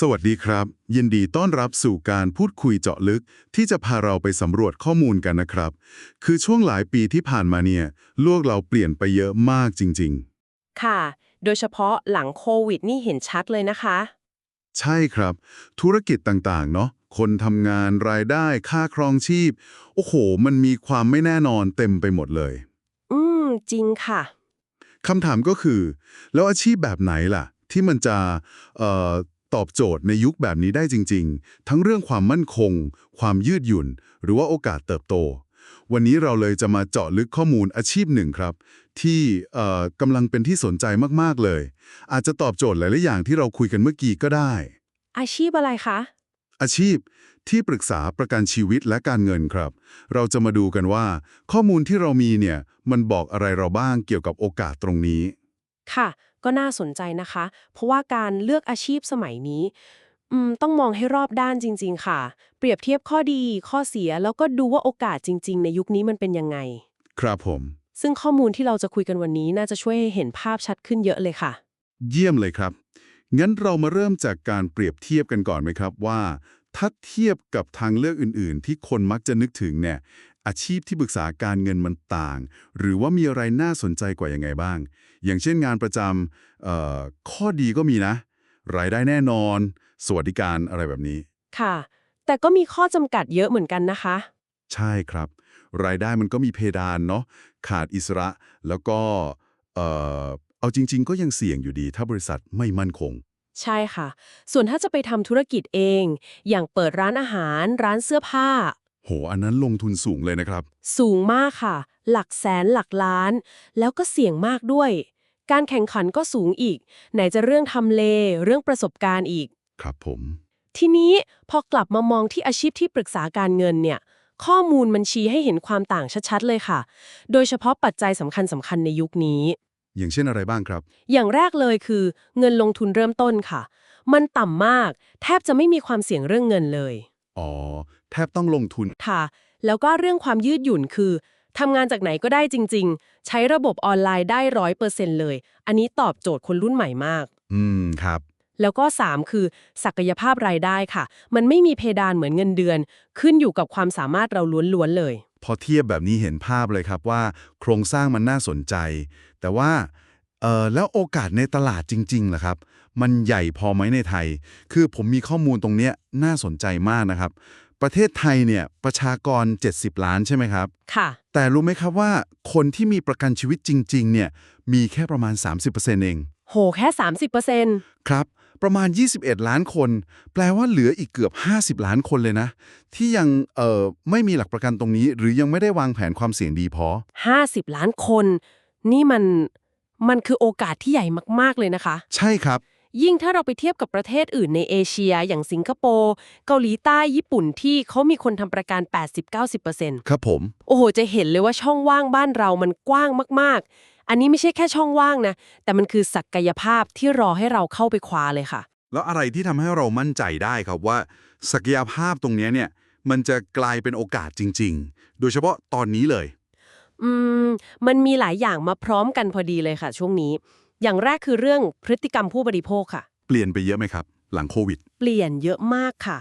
สวัสดีครับ ยินดีต้อนรับสู่การพูดคุยเจาะลึก ที่จะพาเราไปสำรวจข้อมูลกันนะครับ คือช่วงหลายปีที่ผ่านมาเนี่ยโลกเราเปลี่ยนไปเยอะมากจริงค่ะ โดยเฉพาะหลังโควิดนี่เห็นชัดเลยนะคะๆใช่ครับ ธุรกิจต่างๆ เนาะคนทำงานรายได้ค่าครองชีพ โอ้โห มันมีความไม่แน่นอนเต็มไปหมดเลย อืม จริงค่ะคำถามก็คือ แล้วอาชีพแบบไหนล่ะ ที่มันจะเอ่อ ตอบโจทย์ในยุคแบบนี้ได้จริง ๆ ทั้งเรื่องความมั่นคง ความยืดหยุ่น หรือว่าโอกาสเติบโต วันนี้เราเลยจะมาเจาะลึกข้อมูลอาชีพหนึ่งครับ ที่เอ่อกำลังเป็นที่สนใจมากๆเลย อาจจะตอบโจทย์หลายๆอย่างที่เราคุยกันเมื่อกี้ก็ได้ อาชีพอะไรคะอาชีพที่ปรึกษาประกันชีวิตและการเงินครับ เราจะมาดูกันว่า ข้อมูลที่เรามีเนี่ยมันบอกอะไรเราบ้างเกี่ยวกับโอกาสตรงนี้ ค่ะ ก็น่าสนใจนะคะ เพราะว่าการเลือกอาชีพสมัยนี้อืมต้องมองให้รอบด้านจริง ๆ ค่ะ เปรียบเทียบข้อดี ข้อเสียแล้วก็ดูว่าโอกาสจริง ๆ ในยุคนี้มันเป็นยังไง ครับผม ซึ่งข้อมูลที่เราจะคุยกันวันนี้น่าจะช่วยให้เห็นภาพชัดขึ้นเยอะเลยค่ะ เยี่ยมเลยครับ งั้นเรามาเริ่มจากการเปรียบเทียบกันก่อนไหมครับว่า ถ้าเทียบกับทางเลือกอื่น ๆ ที่คนมักจะนึกถึงเนี่ย อาชีพที่ปรึกษาการเงินมันต่าง หรือว่ามีอะไรน่าสนใจกว่ายังไงบ้าง อย่างเช่นงานประจำเอ่อข้อดีก็มีนะ รายได้แน่นอน สวัสดิการอะไรแบบนี้ ค่ะ แต่ก็มีข้อจำกัดเยอะเหมือนกันนะคะ ใช่ครับ รายได้มันก็มีเพดานเนาะขาดอิสระแล้วก็เอ่อเอาจริง ๆ ก็ยังเสี่ยงอยู่ดี ถ้าบริษัทไม่มั่นคงใช่ค่ะ ส่วนถ้าจะไปทำธุรกิจเอง อย่างเปิดร้านอาหาร ร้านเสื้อผ้า โห อันนั้นลงทุนสูงเลยนะครับ สูงมากค่ะ หลักแสนหลักล้าน แล้วก็เสี่ยงมากด้วย การแข่งขันก็สูงอีก ไหนจะเรื่องทำเล เรื่องประสบการณ์อีก ครับผม ทีนี้พอกลับมามองที่อาชีพที่ปรึกษาการเงินเนี่ย ข้อมูลมันชี้ให้เห็นความต่างชัดๆเลยค่ะ โดยเฉพาะปัจจัยสำคัญสำคัญในยุคนี้ อย่างเช่นอะไรบ้างครับ อย่างแรกเลยคือ เงินลงทุนเริ่มต้นค่ะ มันต่ำมาก แทบจะไม่มีความเสี่ยงเรื่องเงินเลย อ๋อ แทบต้องลงทุน ค่ะ แล้วก็เรื่องความยืดหยุ่นคือทำงานจากไหนก็ได้จริง ๆ ใช้ระบบออนไลน์ได้ร้อยเปอร์เซ็นต์เลย อันนี้ตอบโจทย์คนรุ่นใหม่มาก อืมครับ แล้วก็ 3 คือ ศักยภาพรายได้ค่ะ มันไม่มีเพดานเหมือนเงินเดือน ขึ้นอยู่กับความสามารถเราล้วนๆเลย พอเทียบแบบนี้เห็นภาพเลยครับว่า โครงสร้างมันน่าสนใจ แต่ว่าเออแล้วโอกาสในตลาดจริงๆล่ะครับ มันใหญ่พอไหมในไทย คือผมมีข้อมูลตรงเนี้ยน่าสนใจมากนะครับ ประเทศไทยเนี่ยประชากร 70 ล้านใช่ไหมครับ ค่ะ แต่รู้ไหมครับว่าคนที่มีประกันชีวิตจริง ๆ เนี่ยมีแค่ประมาณ 30%เอง โห แค่ 30%ครับ ประมาณ 21 ล้านคน แปลว่าเหลืออีกเกือบ 50 ล้านคนเลยนะ ที่ยังเอ่อไม่มีหลักประกันตรงนี้ หรือยังไม่ได้วางแผนความเสี่ยงดีพอ 50 ล้านคน นี่มันมันคือโอกาสที่ใหญ่มาก ๆ เลยนะคะ ใช่ครับ ยิ่งถ้าเราไปเทียบกับประเทศอื่นในเอเชีย อย่างสิงคโปร์เกาหลีใต้ญี่ปุ่นที่เขามีคนทำประกัน 80-90%ครับผม โอ้โห จะเห็นเลยว่าช่องว่างบ้านเรามันกว้างมาก ๆ อันนี้ไม่ใช่แค่ช่องว่างนะ แต่มันคือศักยภาพที่รอให้เราเข้าไปคว้าเลยค่ะ แล้วอะไรที่ทำให้เรามั่นใจได้ครับว่า ศักยภาพตรงเนี้ยเนี่ยมันจะกลายเป็นโอกาสจริง ๆ โดยเฉพาะตอนนี้เลย อืม มันมีหลายอย่างมาพร้อมกันพอดีเลยค่ะ ช่วงนี้ อย่างแรกคือเรื่องพฤติกรรมผู้บริโภคค่ะ เปลี่ยนไปเยอะไหมครับ หลังโควิด เปลี่ยนเยอะมากค่ะ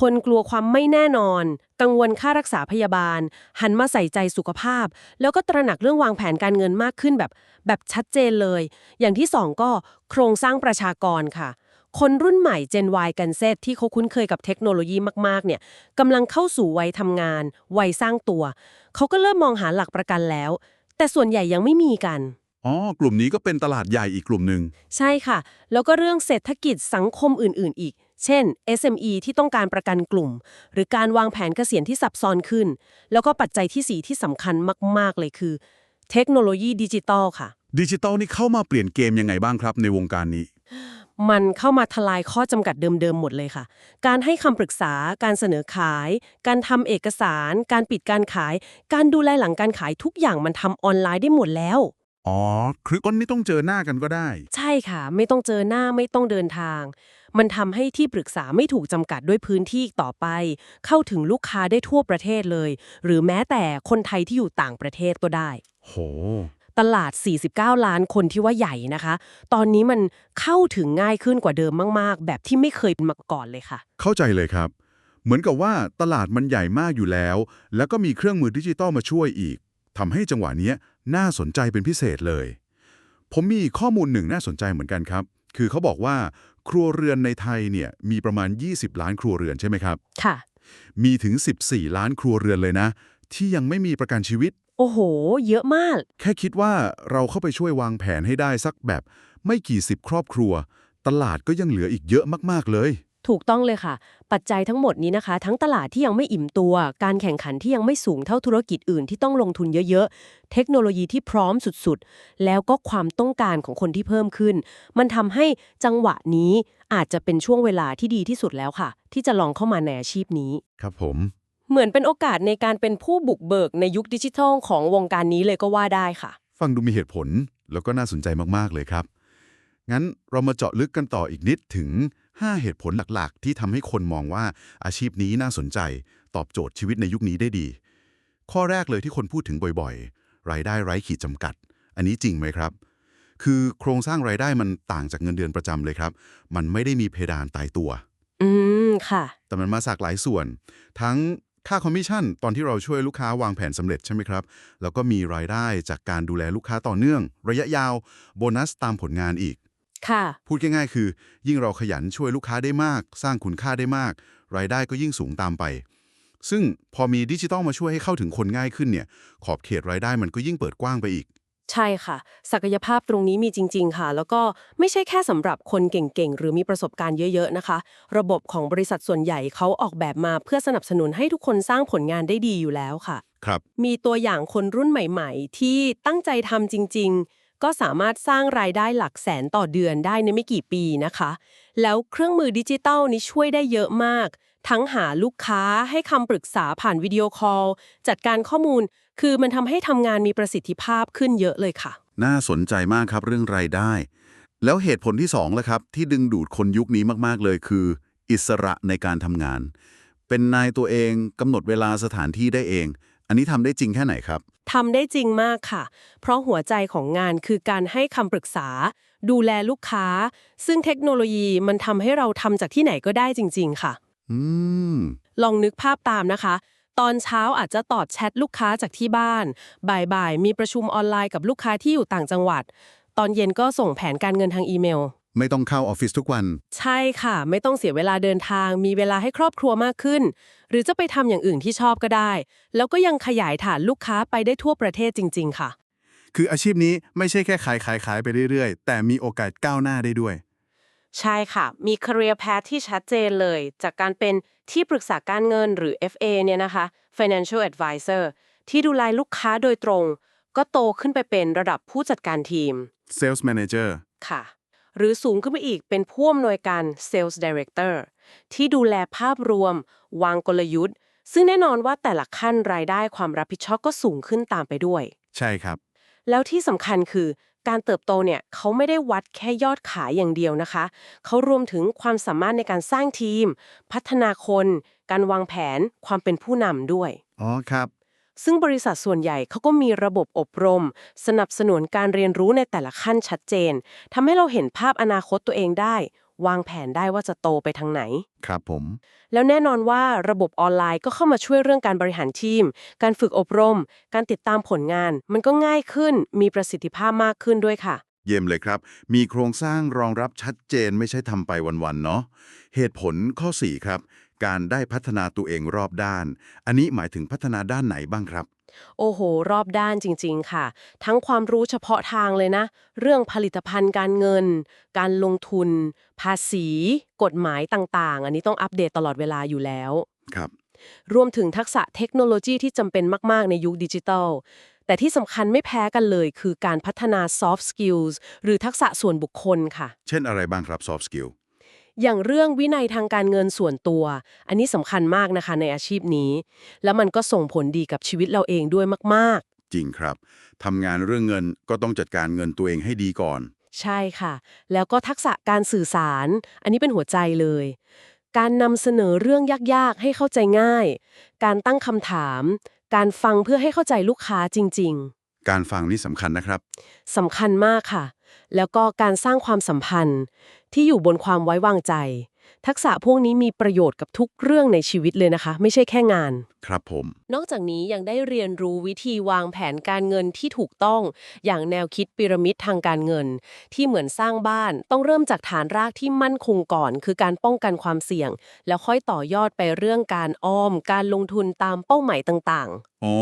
คนกลัวความไม่แน่นอน กังวลค่ารักษาพยาบาล หันมาใส่ใจสุขภาพ แล้วก็ตระหนักเรื่องวางแผนการเงินมากขึ้นแบบ แบบชัดเจนเลย อย่างที่สองก็โครงสร้างประชากรค่ะคนรุ่นใหม่ Gen Y กันเซตที่เขาคุ้นเคยกับเทคโนโลยีมากๆ เนี่ยกำลังเข้าสู่วัยทำงาน วัยสร้างตัว เขาก็เริ่มมองหาหลักประกันแล้ว แต่ส่วนใหญ่ยังไม่มีกัน อ๋อ กลุ่มนี้ก็เป็นตลาดใหญ่อีกกลุ่มหนึ่ง ใช่ค่ะ แล้วก็เรื่องเศรษฐกิจสังคมอื่น ๆ อีก เช่น SME ที่ต้องการประกันกลุ่ม หรือการวางแผนเกษียณที่ซับซ้อนขึ้น แล้วก็ปัจจัยที่สีที่สำคัญมาก ๆ เลยคือ เทคโนโลยีดิจิตอลค่ะ ดิจิตอลนี่เข้ามาเปลี่ยนเกมยังไงบ้างครับในวงการนี้ มันเข้ามาทลายข้อจำกัดเดิม ๆ หมดเลยค่ะ การให้คำปรึกษา การเสนอขาย การทำเอกสาร การปิดการขาย การดูแลหลังการขายทุกอย่างมันทำออนไลน์ได้หมดแล้ว อ๋อคือก้นไม่ต้องเจอหน้ากันก็ได้ ใช่ค่ะ ไม่ต้องเจอหน้าไม่ต้องเดินทาง มันทำให้ที่ปรึกษาไม่ถูกจำกัดด้วยพื้นที่อีกต่อไป เข้าถึงลูกค้าได้ทั่วประเทศเลย หรือแม้แต่คนไทยที่อยู่ต่างประเทศก็ได้ โห ตลาด 49 ล้านคนที่ว่าใหญ่นะคะ ตอนนี้มันเข้าถึงง่ายขึ้นกว่าเดิมมาก ๆ แบบที่ไม่เคยเป็นมาก่อนเลยค่ะ เข้าใจเลยครับ เหมือนกับว่าตลาดมันใหญ่มากอยู่แล้ว แล้วก็มีเครื่องมือดิจิตอลมาช่วยอีก ทำให้จังหวะเนี้ยน่าสนใจเป็นพิเศษเลย ผมมีข้อมูลหนึ่งน่าสนใจเหมือนกันครับ คือเขาบอกว่าครัวเรือนในไทยเนี่ยมีประมาณ 20 ล้านครัวเรือนใช่ไหมครับ ค่ะ มีถึง 14 ล้านครัวเรือนเลยนะ ที่ยังไม่มีประกันชีวิต โอ้โห เยอะมาก แค่คิดว่าเราเข้าไปช่วยวางแผนให้ได้สักแบบ ไม่กี่สิบครอบครัว ตลาดก็ยังเหลืออีกเยอะมากๆเลย ถูกต้องเลยค่ะ ปัจจัยทั้งหมดนี้นะคะ ทั้งตลาดที่ยังไม่อิ่มตัว การแข่งขันที่ยังไม่สูงเท่าธุรกิจอื่นที่ต้องลงทุนเยอะๆ เทคโนโลยีที่พร้อมสุดๆ แล้วก็ความต้องการของคนที่เพิ่มขึ้น มันทำให้จังหวะนี้อาจจะเป็นช่วงเวลาที่ดีที่สุดแล้วค่ะ ที่จะลองเข้ามาในอาชีพนี้ ครับผม เหมือนเป็นโอกาสในการเป็นผู้บุกเบิกในยุคดิจิทัลของวงการนี้เลยก็ว่าได้ค่ะ ฟังดูมีเหตุผลแล้วก็น่าสนใจมากๆเลยครับ งั้นเรามาเจาะลึกกันต่ออีกนิดถึง 5 เหตุผลหลักๆ ที่ทำให้คนมองว่าอาชีพนี้น่าสนใจ ตอบโจทย์ชีวิตในยุคนี้ได้ดี ข้อแรกเลยที่คนพูดถึงบ่อยๆ รายได้ไร้ขีดจำกัด อันนี้จริงไหมครับ คือโครงสร้างรายได้มันต่างจากเงินเดือนประจำเลยครับ มันไม่ได้มีเพดานตายตัว อืมค่ะ แต่มันมาจากหลายส่วน ทั้งค่าคอมมิชชั่นตอนที่เราช่วยลูกค้าวางแผนสำเร็จใช่ไหมครับ แล้วก็มีรายได้จากการดูแลลูกค้าต่อเนื่อง ระยะยาว โบนัสตามผลงานอีก ค่ะพูดง่ายๆ คือ ยิ่งเราขยันช่วยลูกค้าได้มาก สร้างคุณค่าได้มาก รายได้ก็ยิ่งสูงตามไป ซึ่งพอมีดิจิตอลมาช่วยให้เข้าถึงคนง่ายขึ้นเนี่ยขอบเขตรายได้มันก็ยิ่งเปิดกว้างไปอีก ใช่ค่ะ ศักยภาพตรงนี้มีจริง ๆ ค่ะ แล้วก็ไม่ใช่แค่สำหรับคนเก่งๆ หรือมีประสบการณ์เยอะๆนะคะ ระบบของบริษัทส่วนใหญ่เขาออกแบบมาเพื่อสนับสนุนให้ทุกคนสร้างผลงานได้ดีอยู่แล้วค่ะ ครับ มีตัวอย่างคนรุ่นใหม่ ๆ ที่ตั้งใจทำจริง ๆ ก็สามารถสร้างรายได้หลักแสนต่อเดือนได้ในไม่กี่ปีนะคะ แล้วเครื่องมือดิจิตัลนี้ช่วยได้เยอะมาก ทั้งหาลูกค้าให้คำปรึกษาผ่านวิดีโอคอล จัดการข้อมูล คือมันทำให้ทำงานมีประสิทธิภาพขึ้นเยอะเลยค่ะ น่าสนใจมากครับเรื่องรายได้ แล้วเหตุผลที่2ละครับ ที่ดึงดูดคนยุคนี้มากๆเลยคือ อิสระในการทำงาน เป็นนายตัวเองกำหนดเวลาสถานที่ได้เอง อันนี้ทำได้จริงแค่ไหนครับ ทำได้จริงมากค่ะ เพราะหัวใจของงานคือการให้คำปรึกษา ดูแลลูกค้า ซึ่งเทคโนโลยีมันทำให้เราทำจากที่ไหนก็ได้จริง ๆ ค่ะ อืม ลองนึกภาพตามนะคะ ตอนเช้าอาจจะตอบแชทลูกค้าจากที่บ้าน บ่ายๆ มีประชุมออนไลน์กับลูกค้าที่อยู่ต่างจังหวัด ตอนเย็นก็ส่งแผนการเงินทางอีเมล ไม่ต้องเข้าออฟฟิศทุกวัน ใช่ค่ะ ไม่ต้องเสียเวลาเดินทาง มีเวลาให้ครอบครัวมากขึ้น หรือจะไปทำอย่างอื่นที่ชอบก็ได้ แล้วก็ยังขยายฐานลูกค้าไปได้ทั่วประเทศจริง ๆ ค่ะ คืออาชีพนี้ไม่ใช่แค่ขายขายขายไปเรื่อยๆ แต่มีโอกาสก้าวหน้าได้ด้วย ใช่ค่ะ มี career path ที่ชัดเจนเลย จากการเป็นที่ปรึกษาการเงินหรือ FA เนี่ยนะคะ financial advisor ที่ดูแลลูกค้าโดยตรง ก็โตขึ้นไปเป็นระดับผู้จัดการทีม Sales Manager ค่ะ หรือสูงขึ้นไปอีกเป็นผู้อำนวยการ Sales Director ที่ดูแลภาพรวม วางกลยุทธ์ ซึ่งแน่นอนว่าแต่ละขั้นรายได้ความรับผิดชอบก็สูงขึ้นตามไปด้วย ใช่ครับ แล้วที่สำคัญคือการเติบโตเนี่ยเขาไม่ได้วัดแค่ยอดขายอย่างเดียวนะคะ เขารวมถึงความสามารถในการสร้างทีม พัฒนาคน การวางแผน ความเป็นผู้นำด้วย อ๋อครับ ซึ่งบริษัทส่วนใหญ่เขาก็มีระบบอบรม สนับสนุนการเรียนรู้ในแต่ละขั้นชัดเจนทำให้เราเห็นภาพอนาคตตัวเองได้ วางแผนได้ว่าจะโตไปทางไหน ครับผม แล้วแน่นอนว่าระบบออนไลน์ก็เข้ามาช่วยเรื่องการบริหารทีม การฝึกอบรม การติดตามผลงาน มันก็ง่ายขึ้น มีประสิทธิภาพมากขึ้นด้วยค่ะเยี่ยมเลยครับ มีโครงสร้างรองรับชัดเจนไม่ใช่ทำไปวันๆ เนาะ เหตุผลข้อ 4 ครับ การได้พัฒนาตัวเองรอบด้าน อันนี้หมายถึงพัฒนาด้านไหนบ้างครับ โอ้โห รอบด้านจริง ๆ ค่ะ ทั้งความรู้เฉพาะทางเลยนะ เรื่องผลิตภัณฑ์การเงิน การลงทุน ภาษี กฎหมายต่างๆ อันนี้ต้องอัปเดตตลอดเวลาอยู่แล้ว ครับ รวมถึงทักษะเทคโนโลยีที่จำเป็นมาก ๆ ในยุคดิจิทัล แต่ที่สำคัญไม่แพ้กันเลย คือการพัฒนา soft skills หรือทักษะส่วนบุคคลค่ะ เช่นอะไรบ้างครับ soft skill อย่างเรื่องวินัยทางการเงินส่วนตัว อันนี้สำคัญมากนะคะในอาชีพนี้ แล้วมันก็ส่งผลดีกับชีวิตเราเองด้วยมากๆ จริงครับทำงานเรื่องเงินก็ต้องจัดการเงินตัวเองให้ดีก่อน ใช่ค่ะ แล้วก็ทักษะการสื่อสาร อันนี้เป็นหัวใจเลย การนำเสนอเรื่องยากๆ ให้เข้าใจง่าย การตั้งคำถาม การฟังเพื่อให้เข้าใจลูกค้าจริงการฟังนี่สำคัญนะครับสำคัญมากค่ะ แล้วก็การสร้างความสัมพันธ์ที่อยู่บนความไว้วางใจ ทักษะพวกนี้มีประโยชน์กับทุกเรื่องในชีวิตเลยนะคะ ไม่ใช่แค่งาน ครับผม นอกจากนี้ยังได้เรียนรู้วิธีวางแผนการเงินที่ถูกต้อง อย่างแนวคิดพีระมิดทางการเงิน ที่เหมือนสร้างบ้าน ต้องเริ่มจากฐานรากที่มั่นคงก่อน คือการป้องกันความเสี่ยง แล้วค่อยต่อยอดไปเรื่องการออม การลงทุนตามเป้าหมายต่างๆ อ๋อ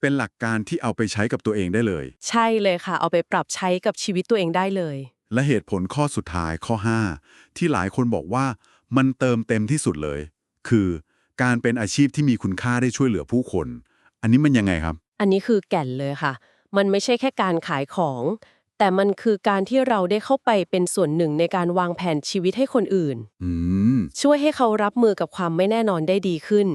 เป็นหลักการที่เอาไปใช้กับตัวเองได้เลย ใช่เลยค่ะ เอาไปปรับใช้กับชีวิตตัวเองได้เลย และเหตุผลข้อสุดท้ายข้อ 5 ที่หลายคนบอกว่ามันเติมเต็มที่สุดเลย คือการเป็นอาชีพที่มีคุณค่าได้ช่วยเหลือผู้คน อันนี้มันยังไงครับ อันนี้คือแก่นเลยค่ะ มันไม่ใช่แค่การขายของ แต่มันคือการที่เราได้เข้าไปเป็นส่วนหนึ่งในการวางแผนชีวิตให้คนอื่นอืมช่วยให้เขารับมือกับความไม่แน่นอนได้ดีขึ้น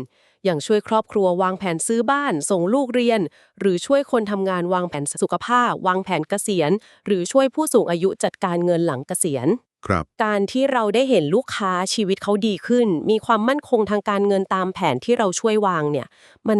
อย่างช่วยครอบครัววางแผนซื้อบ้าน ส่งลูกเรียน หรือช่วยคนทำงานวางแผนสุขภาพ วางแผนเกษียณ หรือช่วยผู้สูงอายุจัดการเงินหลังเกษียณครับการที่เราได้เห็นลูกค้าชีวิตเขาดีขึ้น มีความมั่นคงทางการเงินตามแผนที่เราช่วยวางเนี่ย มัน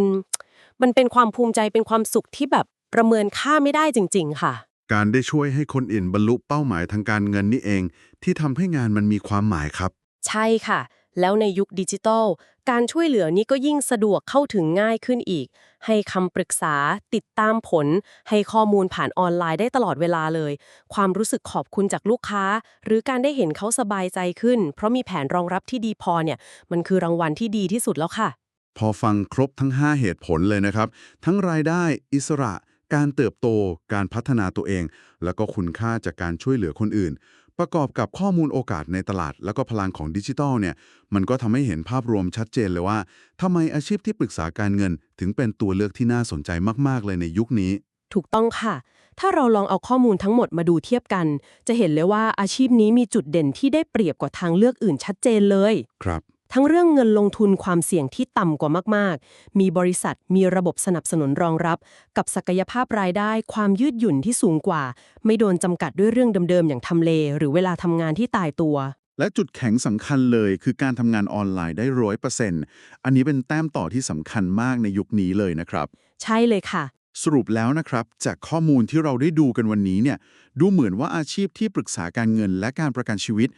มันเป็นความภูมิใจเป็นความสุขที่แบบประเมินค่าไม่ได้จริง ๆ ค่ะ การได้ช่วยให้คนอื่นบรรลุเป้าหมายทางการเงินนี่เอง ที่ทำให้งานมันมีความหมายครับ ใช่ค่ะ แล้วในยุคดิจิทัล การช่วยเหลือนี้ก็ยิ่งสะดวกเข้าถึงง่ายขึ้นอีก ให้คำปรึกษา ติดตามผล ให้ข้อมูลผ่านออนไลน์ได้ตลอดเวลาเลย ความรู้สึกขอบคุณจากลูกค้า หรือการได้เห็นเขาสบายใจขึ้น เพราะมีแผนรองรับที่ดีพอเนี่ย มันคือรางวัลที่ดีที่สุดแล้วค่ะ พอฟังครบทั้ง 5 เหตุผลเลยนะครับ ทั้งรายได้อิสระ การเติบโต การพัฒนาตัวเอง แล้วก็คุณค่าจากการช่วยเหลือคนอื่น ประกอบกับข้อมูลโอกาสในตลาด แล้วก็พลังของดิจิทัลเนี่ยมันก็ทำให้เห็นภาพรวมชัดเจนเลยว่าทำไมอาชีพที่ปรึกษาการเงิน ถึงเป็นตัวเลือกที่น่าสนใจมาก ๆ เลยในยุคนี้ ถูกต้องค่ะ ถ้าเราลองเอาข้อมูลทั้งหมดมาดูเทียบกัน จะเห็นเลยว่าอาชีพนี้มีจุดเด่นที่ได้เปรียบกว่าทางเลือกอื่นชัดเจนเลย ครับ ทั้งเรื่องเงินลงทุนความเสี่ยงที่ต่ำกว่ามากๆ มีบริษัทมีระบบสนับสนุนรองรับ กับศักยภาพรายได้ ความยืดหยุ่นที่สูงกว่า ไม่โดนจำกัดด้วยเรื่องเดิมๆ อย่างทำเล หรือเวลาทำงานที่ตายตัว และจุดแข็งสำคัญเลยคือการทำงานออนไลน์ได้ร้อยเปอร์เซ็นต์อันนี้เป็นแต้มต่อที่สำคัญมากในยุคนี้เลยนะครับ ใช่เลยค่ะสรุปแล้วนะครับ จากข้อมูลที่เราได้ดูกันวันนี้เนี่ยดูเหมือนว่าอาชีพที่ปรึกษาการเงินและการประกันชีวิต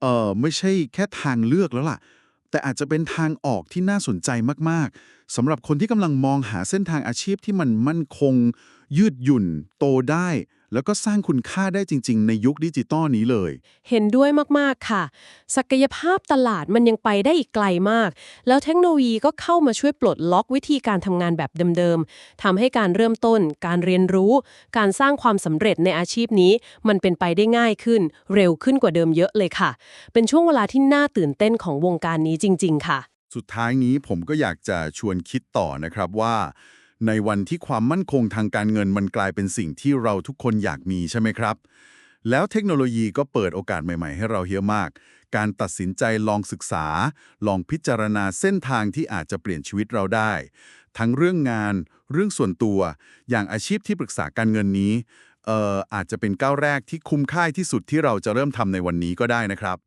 เอ่อไม่ใช่แค่ทางเลือกแล้วล่ะ แต่อาจจะเป็นทางออกที่น่าสนใจมาก ๆสำหรับคนที่กำลังมองหาเส้นทางอาชีพที่มันมั่นคง ยืดหยุ่น โตได้ แล้วก็สร้างคุณค่าได้จริง ๆ ในยุคดิจิตอลนี้เลย เห็นด้วยมากๆค่ะ ศักยภาพตลาดมันยังไปได้อีกไกลมาก แล้วเทคโนโลยีก็เข้ามาช่วยปลดล็อกวิธีการทำงานแบบเดิมๆทำให้การเริ่มต้น การเรียนรู้ การสร้างความสำเร็จในอาชีพนี้ มันเป็นไปได้ง่ายขึ้น เร็วขึ้นกว่าเดิมเยอะเลยค่ะ เป็นช่วงเวลาที่น่าตื่นเต้นของวงการนี้จริง ๆ ค่ะ สุดท้ายนี้ผมก็อยากจะชวนคิดต่อนะครับว่า ในวันที่ความมั่นคงทางการเงินมันกลายเป็นสิ่งที่เราทุกคนอยากมีใช่ไหมครับ แล้วเทคโนโลยีก็เปิดโอกาสใหม่ๆ ให้เราเยอะมาก การตัดสินใจลองศึกษา ลองพิจารณาเส้นทางที่อาจจะเปลี่ยนชีวิตเราได้ ทั้งเรื่องงาน เรื่องส่วนตัว อย่างอาชีพที่ปรึกษาการเงินนี้เอ่ออาจจะเป็นก้าวแรกที่คุ้มค่าที่สุดที่เราจะเริ่มทำในวันนี้ก็ได้นะครับ